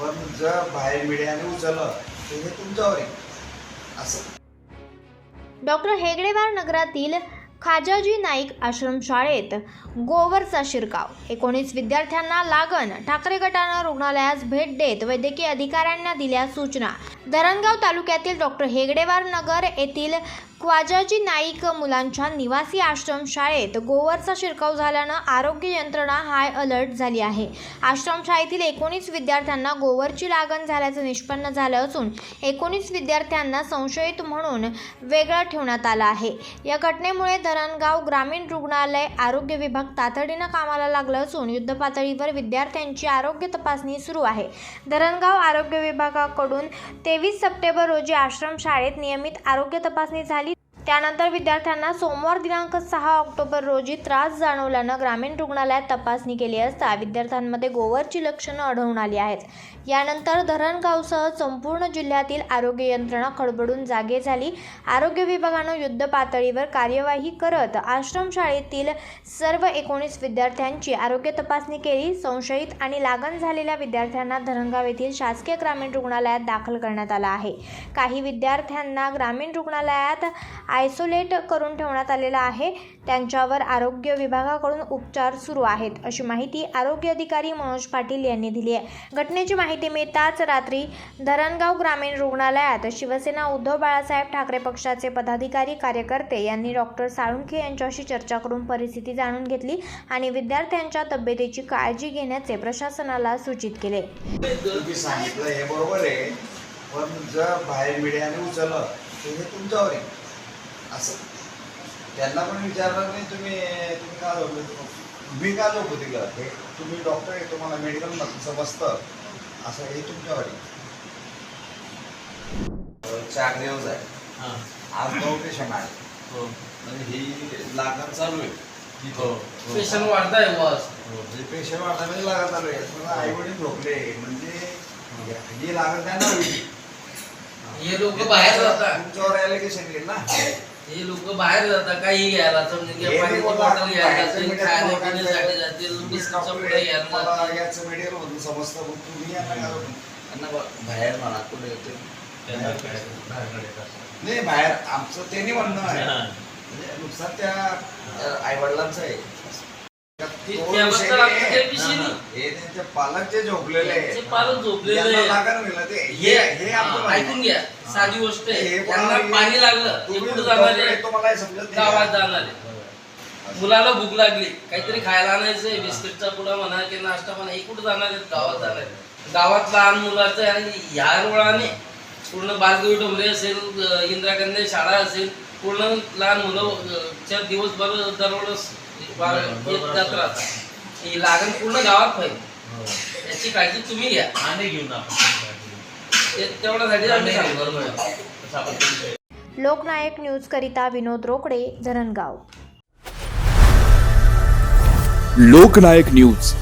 पण जर बाहेर मीडियाने उचललं तर हे तुमच्यावर आहे. असं. डॉक्टर हेगडेवार नगरातील खाजाजी नाईक आश्रमशाळेत गोवरचा शिरकाव. एकोणीस विद्यार्थ्यांना लागण. ठाकरे गटानं रुग्णालयास भेट देत वैद्यकीय अधिकाऱ्यांना दिल्या सूचना. धरणगाव तालुक्यातील डॉक्टर हेगडेवार नगर येथील ख्वाजाजी नाईक मुलांच्या निवासी आश्रमशाळेत गोवरचा शिरकाव झाल्यानं आरोग्य यंत्रणा हाय अलर्ट झाली आहे. आश्रमशाळेतील एकोणीस विद्यार्थ्यांना गोवरची लागण झाल्याचं निष्पन्न झालं असून एकोणीस विद्यार्थ्यांना संशयित म्हणून वेगळं ठेवण्यात आलं आहे. या घटनेमुळे धरणगाव ग्रामीण रुग्णालय आरोग्य विभाग तातडीनं कामाला लागलं असून युद्धपातळीवर विद्यार्थ्यांची आरोग्य तपासणी सुरू आहे. धरणगाव आरोग्य विभागाकडून तेवीस सप्टेंबर रोजी आश्रमशाळेत नियमित आरोग्य तपासणी झाली. त्यानंतर विद्यार्थ्यांना सोमवार दिनांक सहा ऑक्टोबर रोजी त्रास जाणवल्यानं ग्रामीण रुग्णालयात तपासणी केली असता विद्यार्थ्यांमध्ये गोवरची लक्षणं आढळून आली आहेत. यानंतर धरणगावसह संपूर्ण जिल्ह्यातील आरोग्य यंत्रणा खडबडून जागे झाली. आरोग्य विभागानं युद्ध पातळीवर कार्यवाही करत आश्रमशाळेतील सर्व एकोणीस विद्यार्थ्यांची आरोग्य तपासणी केली. संशयित आणि लागण झालेल्या विद्यार्थ्यांना धरणगाव येथील शासकीय ग्रामीण रुग्णालयात दाखल करण्यात आला आहे. काही विद्यार्थ्यांना ग्रामीण रुग्णालयात आयसोलेट करून ठेवण्यात आलेला आहे. त्यांच्यावर आरोग्य विभागाकडून उपचार सुरू आहेत अशी माहिती आरोग्य अधिकारी मनोज पाटील यांनी दिली आहे. घटनेची माहिती मिळताच रात्री धरणगाव ग्रामीण रुग्णालयात शिवसेना उद्धव बाळासाहेब ठाकरे पक्षाचे पदाधिकारी कार्यकर्ते यांनी डॉक्टर साळुंखे यांच्याशी चर्चा करून परिस्थिती जाणून घेतली आणि विद्यार्थ्यांच्या तब्येतीची काळजी घेण्याचे प्रशासनाला सूचित केले. सांगितलं हे बरोबर आहे पण जर बाहेर मीडियाने उचललं तर हे तुमच्यावर आहे. असं. त्यांना पण विचारलं नाही तुम्ही तुम्ही का झोपले मी का झोपू दिलं हे तुम्ही डॉक्टर आहे तुम्हाला मेडिकल समजतं. असं हे तुमच्यावर आहे चार दिवस आहे. हा. आज नऊ पेशंट आहे. हो. म्हणजे ही लागण चालू आहे. हो. पेशंट वाढताय बॉस म्हणजे पेशंट वाढताना लागत चालू आहे. आई वडील झोपले म्हणजे ही लागत नाही ना हे लोक बाहेर जातात. तुमच्यावर ॲलिगेशन येईल ना. हे लोक बाहेर जातात काही घ्यायला. समजा की मी पाण्याची बोलला, बॉटल घ्यायला बाहेरचं जातील मीडिया खायला लोकांचं पिण्यासाठी जातील बिस्किटचा पुढे घ्यायला मला जातील याचं मीडियल मधून समजतं मग तुम्ही यांना बाहेर म्हणा कुठे येते त्यांना काय बाहेरकडे येतात. नाही बाहेर आमचं त्यांनी म्हणणं आहे. म्हणजे नुकसान त्या आई वडिलांचं आहे. पालक जे झोपलेले पालक झोपलेले ऐकून. घ्या. साधी गोष्ट आहे. त्यांना पाणी लागलं. ते कुठं जाणार आहे? गावात का? जाणार आहे. मुलाला भूक लागली. काहीतरी खायला आणायचंय. बिस्किटचा पुडा म्हणा की नाश्ता म्हणा हे कुठं जाणार आहेत? गावात जाणार गावात लहान मुलाचं आणि ह्या रोळाने पूर्ण बालगवी डोंबरे असेल इंदिरा गांधी शाळा असेल पूर्ण लहान मुलं अं, च्या दिवसभर दररोज बाळ येत जात राहतात. ही लागण पूर्ण गावात पाहिजे हो. याची काळजी तुम्ही घ्या. आणि घेऊन तेवढ्यासाठी आम्ही सांगतो. लोकनायक न्यूजकरिता विनोद रोकडे धरणगाव. लोकनायक न्यूज.